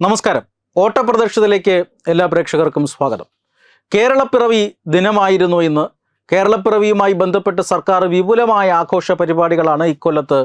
നമസ്കാരം. ഓട്ടപ്രദക്ഷിതയിലേക്ക് എല്ലാ പ്രേക്ഷകർക്കും സ്വാഗതം. കേരളപ്പിറവി ദിനമായിരുന്നു ഇന്ന്. കേരളപ്പിറവിയുമായി ബന്ധപ്പെട്ട് സർക്കാർ വിപുലമായ ആഘോഷ പരിപാടികളാണ് ഇക്കൊല്ലത്ത്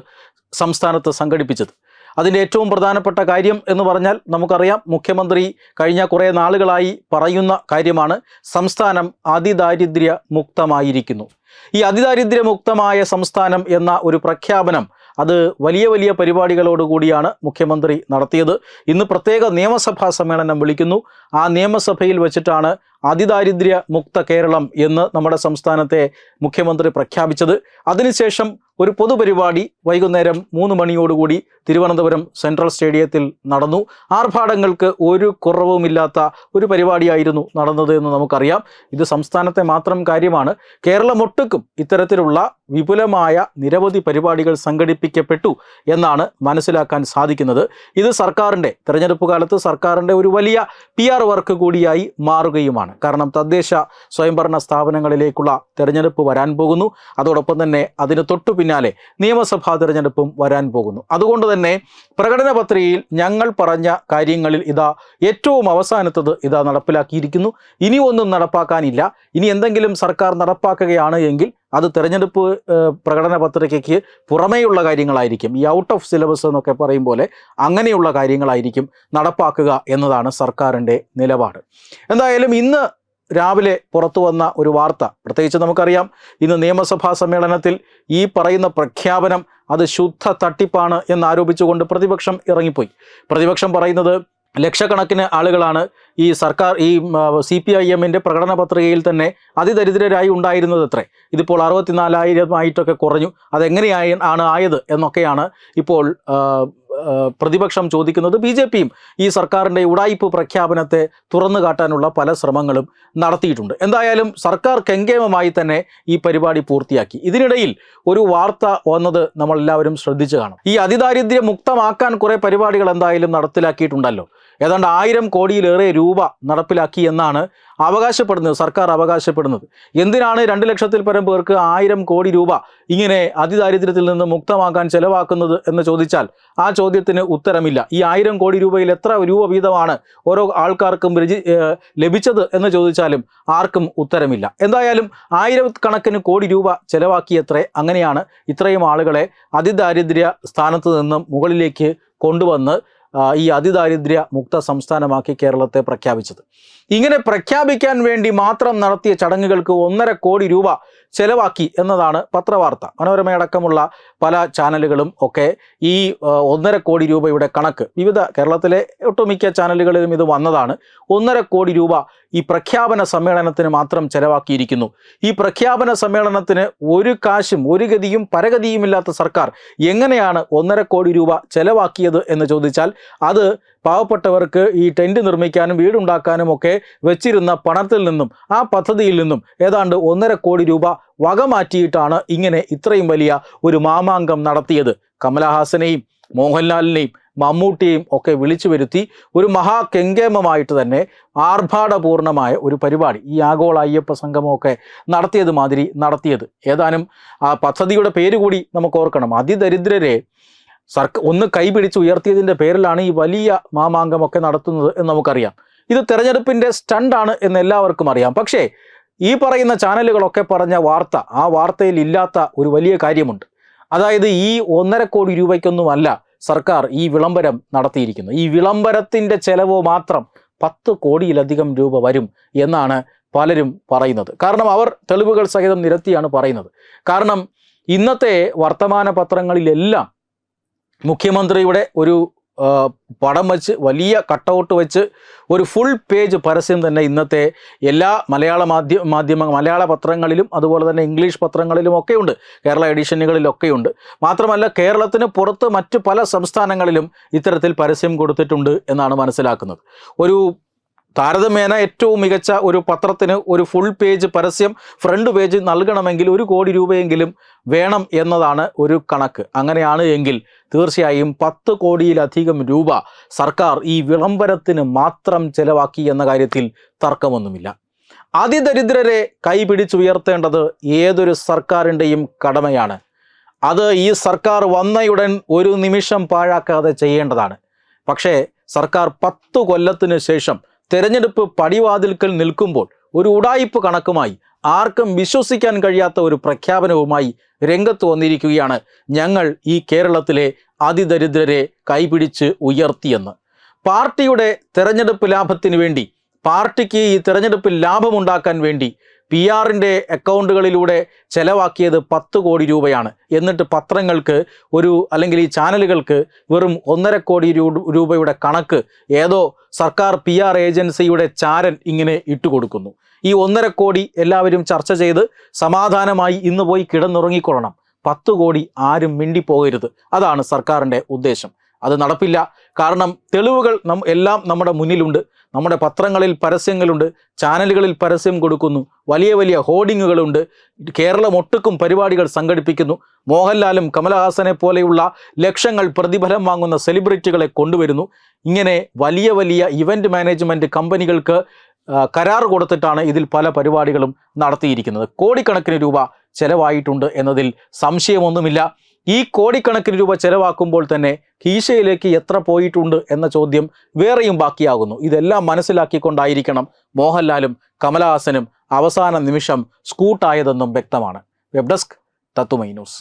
സംസ്ഥാനത്ത് സംഘടിപ്പിച്ചത്. അതിന്റെ ഏറ്റവും പ്രധാനപ്പെട്ട കാര്യം എന്ന് പറഞ്ഞാൽ നമുക്കറിയാം മുഖ്യമന്ത്രി കഴിഞ്ഞ കുറേ നാളുകളായി പറയുന്ന കാര്യമാണ് സംസ്ഥാനം അതിദാരിദ്ര്യ മുക്തമായിരിക്കുന്നു. ഈ അതിദാരിദ്ര്യമുക്തമായ സംസ്ഥാനം എന്ന ഒരു പ്രഖ്യാപനം അത് വലിയ വലിയ പരിപാടികളോടുകൂടിയാണ് മുഖ്യമന്ത്രി നടത്തിയത്. ഇന്ന് പ്രത്യേക നിയമസഭാ സമ്മേളനം വിളിക്കുന്നു. ആ നിയമസഭയിൽ വെച്ചിട്ടാണ് അതിദാരിദ്ര്യ മുക്ത കേരളം എന്ന് നമ്മുടെ സംസ്ഥാനത്തെ മുഖ്യമന്ത്രി പ്രഖ്യാപിച്ചത്. അതിനുശേഷം ഒരു പൊതുപരിപാടി വൈകുന്നേരം മൂന്ന് മണിയോടുകൂടി തിരുവനന്തപുരം സെൻട്രൽ സ്റ്റേഡിയത്തിൽ നടന്നു. ആർഭാടങ്ങൾക്ക് ഒരു കുറവുമില്ലാത്ത ഒരു പരിപാടിയായിരുന്നു നടന്നത് എന്ന് നമുക്കറിയാം. ഇത് സംസ്ഥാനത്തെ മാത്രം കാര്യമാണ്. കേരളമൊട്ടുക്കും ഇത്തരത്തിലുള്ള വിപുലമായ നിരവധി പരിപാടികൾ സംഘടിപ്പിക്കപ്പെട്ടു എന്നാണ് മനസ്സിലാക്കാൻ സാധിക്കുന്നത്. ഇത് സർക്കാരിന്റെ തെരഞ്ഞെടുപ്പ് കാലത്ത് സർക്കാരിന്റെ ഒരു വലിയ പി ആർ വർക്ക് കൂടിയായി മാറുകയുമാണ്. കാരണം തദ്ദേശ സ്വയംഭരണ സ്ഥാപനങ്ങളിലേക്കുള്ള തെരഞ്ഞെടുപ്പ് വരാൻ പോകുന്നു. അതോടൊപ്പം തന്നെ അതിന് തൊട്ടു പിന്നാലെ നിയമസഭാ തിരഞ്ഞെടുപ്പും വരാൻ പോകുന്നു. അതുകൊണ്ട് തന്നെ പ്രകടന പത്രികയിൽ ഞങ്ങൾ പറഞ്ഞ കാര്യങ്ങളിൽ ഇതാ ഏറ്റവും അവസാനത്തത് ഇതാ നടപ്പിലാക്കിയിരിക്കുന്നു. ഇനി ഒന്നും നടപ്പാക്കാനില്ല. ഇനി എന്തെങ്കിലും സർക്കാർ നടപ്പാക്കുകയാണ് എങ്കിൽ അത് തിരഞ്ഞെടുപ്പ് പ്രകടന പത്രികയ്ക്ക് പുറമേയുള്ള കാര്യങ്ങളായിരിക്കും. ഈ ഔട്ട് ഓഫ് സിലബസ് എന്നൊക്കെ പറയും പോലെ അങ്ങനെയുള്ള കാര്യങ്ങളായിരിക്കും നടപ്പാക്കുക എന്നതാണ് സർക്കാരിന്റെ നിലപാട്. എന്തായാലും ഇന്ന് രാവിലെ പുറത്തു വന്ന ഒരു വാർത്ത. പ്രത്യേകിച്ച് നമുക്കറിയാം ഇന്ന് നിയമസഭാ സമ്മേളനത്തിൽ ഈ പറയുന്ന പ്രഖ്യാപനം അത് ശുദ്ധ തട്ടിപ്പാണ് എന്നാരോപിച്ചുകൊണ്ട് പ്രതിപക്ഷം ഇറങ്ങിപ്പോയി. പ്രതിപക്ഷം പറയുന്നത് ലക്ഷക്കണക്കിന് ആളുകളാണ് ഈ സർക്കാർ ഈ സി പി ഐ എമ്മിന്റെ പ്രകടന പത്രികയിൽ തന്നെ അതിദരിദ്രരായി ഉണ്ടായിരുന്നത് അത്രേ ഇതിപ്പോൾ അറുപത്തിനാലായിരം ആയിട്ടൊക്കെ കുറഞ്ഞു. അതെങ്ങനെയായി ആണ് ആയത് എന്നൊക്കെയാണ് ഇപ്പോൾ പ്രതിപക്ഷം ചോദിക്കുന്നത് ബി ജെ പിയും ഈ സർക്കാരിന്റെ ഉടായിപ്പ് പ്രഖ്യാപനത്തെ തുറന്നു കാട്ടാനുള്ള പല ശ്രമങ്ങളും നടത്തിയിട്ടുണ്ട്. എന്തായാലും സർക്കാർ കെങ്കേമമായി തന്നെ ഈ പരിപാടി പൂർത്തിയാക്കി. ഇതിനിടയിൽ ഒരു വാർത്ത വന്നത് നമ്മളെല്ലാവരും ശ്രദ്ധിച്ചു കാണും. ഈ അതിദാരിദ്ര്യ മുക്തമാക്കാൻ കുറേ പരിപാടികൾ എന്തായാലും നടപ്പിലാക്കിയിട്ടുണ്ടല്ലോ. ഏതാണ്ട് ആയിരം കോടിയിലേറെ രൂപ നടപ്പിലാക്കി എന്നാണ് അവകാശപ്പെടുന്നത് സർക്കാർ അവകാശപ്പെടുന്നത്. എന്തിനാണ് രണ്ട് ലക്ഷത്തിൽ പരം പേർക്ക് ആയിരം കോടി രൂപ ഇങ്ങനെ അതിദാരിദ്ര്യത്തിൽ നിന്ന് മുക്തമാക്കാൻ ചെലവാക്കുന്നത് എന്ന് ചോദിച്ചാൽ ആ ചോദ്യത്തിന് ഉത്തരമില്ല. ഈ ആയിരം കോടി രൂപയിൽ എത്ര രൂപ വീതമാണ് ഓരോ ആൾക്കാർക്കും രചി ലഭിച്ചത് എന്ന് ചോദിച്ചാലും ആർക്കും ഉത്തരമില്ല. എന്തായാലും ആയിരക്കണക്കിന് കോടി രൂപ ചെലവാക്കിയത്രേ അങ്ങനെയാണ് ഇത്രയും ആളുകളെ അതിദാരിദ്ര്യ സ്ഥാനത്ത് നിന്നും മുകളിലേക്ക് കൊണ്ടുവന്ന് ഈ അതിദാരിദ്ര്യ മുക്ത സംസ്ഥാനമാക്കി കേരളത്തെ പ്രഖ്യാപിച്ചത്. ഇങ്ങനെ പ്രഖ്യാപിക്കാൻ വേണ്ടി മാത്രം നടത്തിയ ചടങ്ങുകൾക്ക് ഒന്നര കോടി രൂപ ചെലവാക്കി എന്നതാണ് പത്രവാർത്ത. മനോരമയടക്കമുള്ള പല ചാനലുകളും ഒക്കെ ഈ ഒന്നര കോടി രൂപയുടെ കണക്ക് വിവിധ കേരളത്തിലെ ഒട്ടുമിക്ക ചാനലുകളിലും ഇത് വന്നതാണ്. ഒന്നര കോടി രൂപ ഈ പ്രഖ്യാപന സമ്മേളനത്തിന് മാത്രം ചെലവാക്കിയിരിക്കുന്നു. ഈ പ്രഖ്യാപന സമ്മേളനത്തിന് ഒരു കാശും ഒരു ഗതിയും പരഗതിയുമില്ലാത്ത സർക്കാർ എങ്ങനെയാണ് ഒന്നര കോടി രൂപ ചെലവാക്കിയത് എന്ന് ചോദിച്ചാൽ അത് പാവപ്പെട്ടവർക്ക് ഈ ടെന്റ് നിർമ്മിക്കാനും വീടുണ്ടാക്കാനും ഒക്കെ വെച്ചിരുന്ന പണത്തിൽ നിന്നും ആ പദ്ധതിയിൽ നിന്നും ഏതാണ്ട് ഒന്നര കോടി രൂപ വകമാറ്റിയിട്ടാണ് ഇങ്ങനെ ഇത്രയും വലിയ ഒരു മാമാങ്കം നടത്തിയത്. കമലഹാസനെയും മോഹൻലാലിനെയും മമ്മൂട്ടിയെയും ഒക്കെ വിളിച്ചു വരുത്തി ഒരു മഹാ കെങ്കേമമായിട്ട് തന്നെ ആർഭാടപൂർണമായ ഒരു പരിപാടി ഈ ആഗോള അയ്യപ്പ സംഗമമൊക്കെ നടത്തിയത് മാതിരി നടത്തിയത്. ഏതാനും ആ പദ്ധതിയുടെ പേര് കൂടി നമുക്ക് ഓർക്കണം. അതിദരിദ്രരെ സർക്ക ഒന്ന് കൈപിടിച്ച് ഉയർത്തിയതിന്റെ പേരിലാണ് ഈ വലിയ മാമാങ്കമൊക്കെ നടത്തുന്നത് എന്ന് നമുക്കറിയാം. ഇത് തെരഞ്ഞെടുപ്പിന്റെ സ്റ്റണ്ടാണ് എന്ന് എല്ലാവർക്കും അറിയാം. പക്ഷേ ഈ പറയുന്ന ചാനലുകളൊക്കെ പറഞ്ഞ വാർത്ത ആ വാർത്തയിൽ ഇല്ലാത്ത ഒരു വലിയ കാര്യമുണ്ട്. അതായത് ഈ ഒന്നര കോടി രൂപയ്ക്കൊന്നുമല്ല സർക്കാർ ഈ വിളംബരം നടത്തിയിരിക്കുന്നു. ഈ വിളംബരത്തിന്റെ ചെലവ് മാത്രം പത്ത് കോടിയിലധികം രൂപ വരും എന്നാണ് പലരും പറയുന്നത്. കാരണം അവർ തെളിവുകൾ സഹിതം നിരത്തിയാണ് പറയുന്നത്. കാരണം ഇന്നത്തെ വർത്തമാന പത്രങ്ങളിലെല്ലാം മുഖ്യമന്ത്രിയുടെ ഒരു പടം വെച്ച് വലിയ കട്ടൗട്ട് വെച്ച് ഒരു ഫുൾ പേജ് പരസ്യം തന്നെ ഇന്നത്തെ എല്ലാ മലയാള മാധ്യമ മാധ്യമ മലയാള പത്രങ്ങളിലും അതുപോലെ തന്നെ ഇംഗ്ലീഷ് പത്രങ്ങളിലും ഒക്കെയുണ്ട് കേരള എഡിഷനുകളിലൊക്കെയുണ്ട്. മാത്രമല്ല കേരളത്തിന് പുറത്ത് മറ്റ് പല സംസ്ഥാനങ്ങളിലും ഇത്തരത്തിൽ പരസ്യം കൊടുത്തിട്ടുണ്ട് എന്നാണ് മനസ്സിലാക്കുന്നത്. ഒരു താരതമ്യേന ഏറ്റവും മികച്ച ഒരു പത്രത്തിന് ഒരു ഫുൾ പേജ് പരസ്യം ഫ്രണ്ട് പേജ് നൽകണമെങ്കിൽ ഒരു കോടി രൂപയെങ്കിലും വേണം എന്നതാണ് ഒരു കണക്ക്. അങ്ങനെയാണ് എങ്കിൽ തീർച്ചയായും പത്ത് കോടിയിലധികം രൂപ സർക്കാർ ഈ വിളംബരത്തിന് മാത്രം ചെലവാക്കി എന്ന കാര്യത്തിൽ തർക്കമൊന്നുമില്ല. അതിദരിദ്രരെ കൈപിടിച്ചുയർത്തേണ്ടത് ഏതൊരു സർക്കാരിന്റെയും കടമയാണ്. അത് ഈ സർക്കാർ വന്നയുടൻ ഒരു നിമിഷം പാഴാക്കാതെ ചെയ്യേണ്ടതാണ്. പക്ഷേ സർക്കാർ പത്തു കൊല്ലത്തിന് ശേഷം തെരഞ്ഞെടുപ്പ് പടിവാതിൽക്കൽ നിൽക്കുമ്പോൾ ഒരു ഉടായിപ്പ് കണക്കുമായി ആർക്കും വിശ്വസിക്കാൻ കഴിയാത്ത ഒരു പ്രഖ്യാപനവുമായി രംഗത്ത് വന്നിരിക്കുകയാണ് ഞങ്ങൾ ഈ കേരളത്തിലെ അതിദരിദ്രരെ കൈപിടിച്ച് ഉയർത്തിയെന്ന്. പാർട്ടിയുടെ തെരഞ്ഞെടുപ്പ് ലാഭത്തിന് വേണ്ടി പാർട്ടിക്ക് ഈ തെരഞ്ഞെടുപ്പിൽ ലാഭമുണ്ടാക്കാൻ വേണ്ടി പി ആറിന്റെ അക്കൗണ്ടുകളിലൂടെ ചെലവാക്കിയത് പത്ത് കോടി രൂപയാണ്. എന്നിട്ട് പത്രങ്ങൾക്ക് ഒരു അല്ലെങ്കിൽ ഈ ചാനലുകൾക്ക് വെറും ഒന്നര കോടി രൂപയുടെ കണക്ക് ഏതോ സർക്കാർ പി ആർ ഏജൻസിയുടെ ചാരൻ ഇങ്ങനെ ഇട്ടുകൊടുക്കുന്നു ഈ ഒന്നര കോടി എല്ലാവരും ചർച്ച ചെയ്ത് സമാധാനമായി ഇന്ന് പോയി കിടന്നുറങ്ങിക്കൊള്ളണം. പത്ത് കോടി ആരും മിണ്ടിപ്പോകരുത്. അതാണ് സർക്കാരിന്റെ ഉദ്ദേശം. അത് നടപ്പില്ല. കാരണം തെളിവുകൾ നം എല്ലാം നമ്മുടെ മുന്നിലുണ്ട്. നമ്മുടെ പത്രങ്ങളിൽ പരസ്യങ്ങളുണ്ട്. ചാനലുകളിൽ പരസ്യം കൊടുക്കുന്നു. വലിയ വലിയ ഹോർഡിങ്ങുകളുണ്ട്. കേരളം ഒട്ടുക്കും പരിപാടികൾ സംഘടിപ്പിക്കുന്നു. മോഹൻലാലും കമലഹാസനെ പോലെയുള്ള ലക്ഷങ്ങൾ പ്രതിഫലം വാങ്ങുന്ന സെലിബ്രിറ്റികളെ കൊണ്ടുവരുന്നു. ഇങ്ങനെ വലിയ വലിയ ഇവന്റ് മാനേജ്മെന്റ് കമ്പനികൾക്ക് കരാർ കൊടുത്തിട്ടാണ് ഇതിൽ പല പരിപാടികളും നടത്തിയിരിക്കുന്നത്. കോടിക്കണക്കിന് രൂപ ചെലവായിട്ടുണ്ട് എന്നതിൽ സംശയമൊന്നുമില്ല. ഈ കോടിക്കണക്കിന് രൂപ ചെലവാക്കുമ്പോൾ തന്നെ കീശയിലേക്ക് എത്ര പോയിട്ടുണ്ട് എന്ന ചോദ്യം വേറെയും ബാക്കിയാകുന്നു. ഇതെല്ലാം മനസ്സിലാക്കിക്കൊണ്ടായിരിക്കണം മോഹൻലാലും കമലഹാസനും അവസാന നിമിഷം സ്കൂട്ടായതെന്നും വ്യക്തമാണ്. വെബ് ഡെസ്ക് തത്തുമൈ ന്യൂസ്.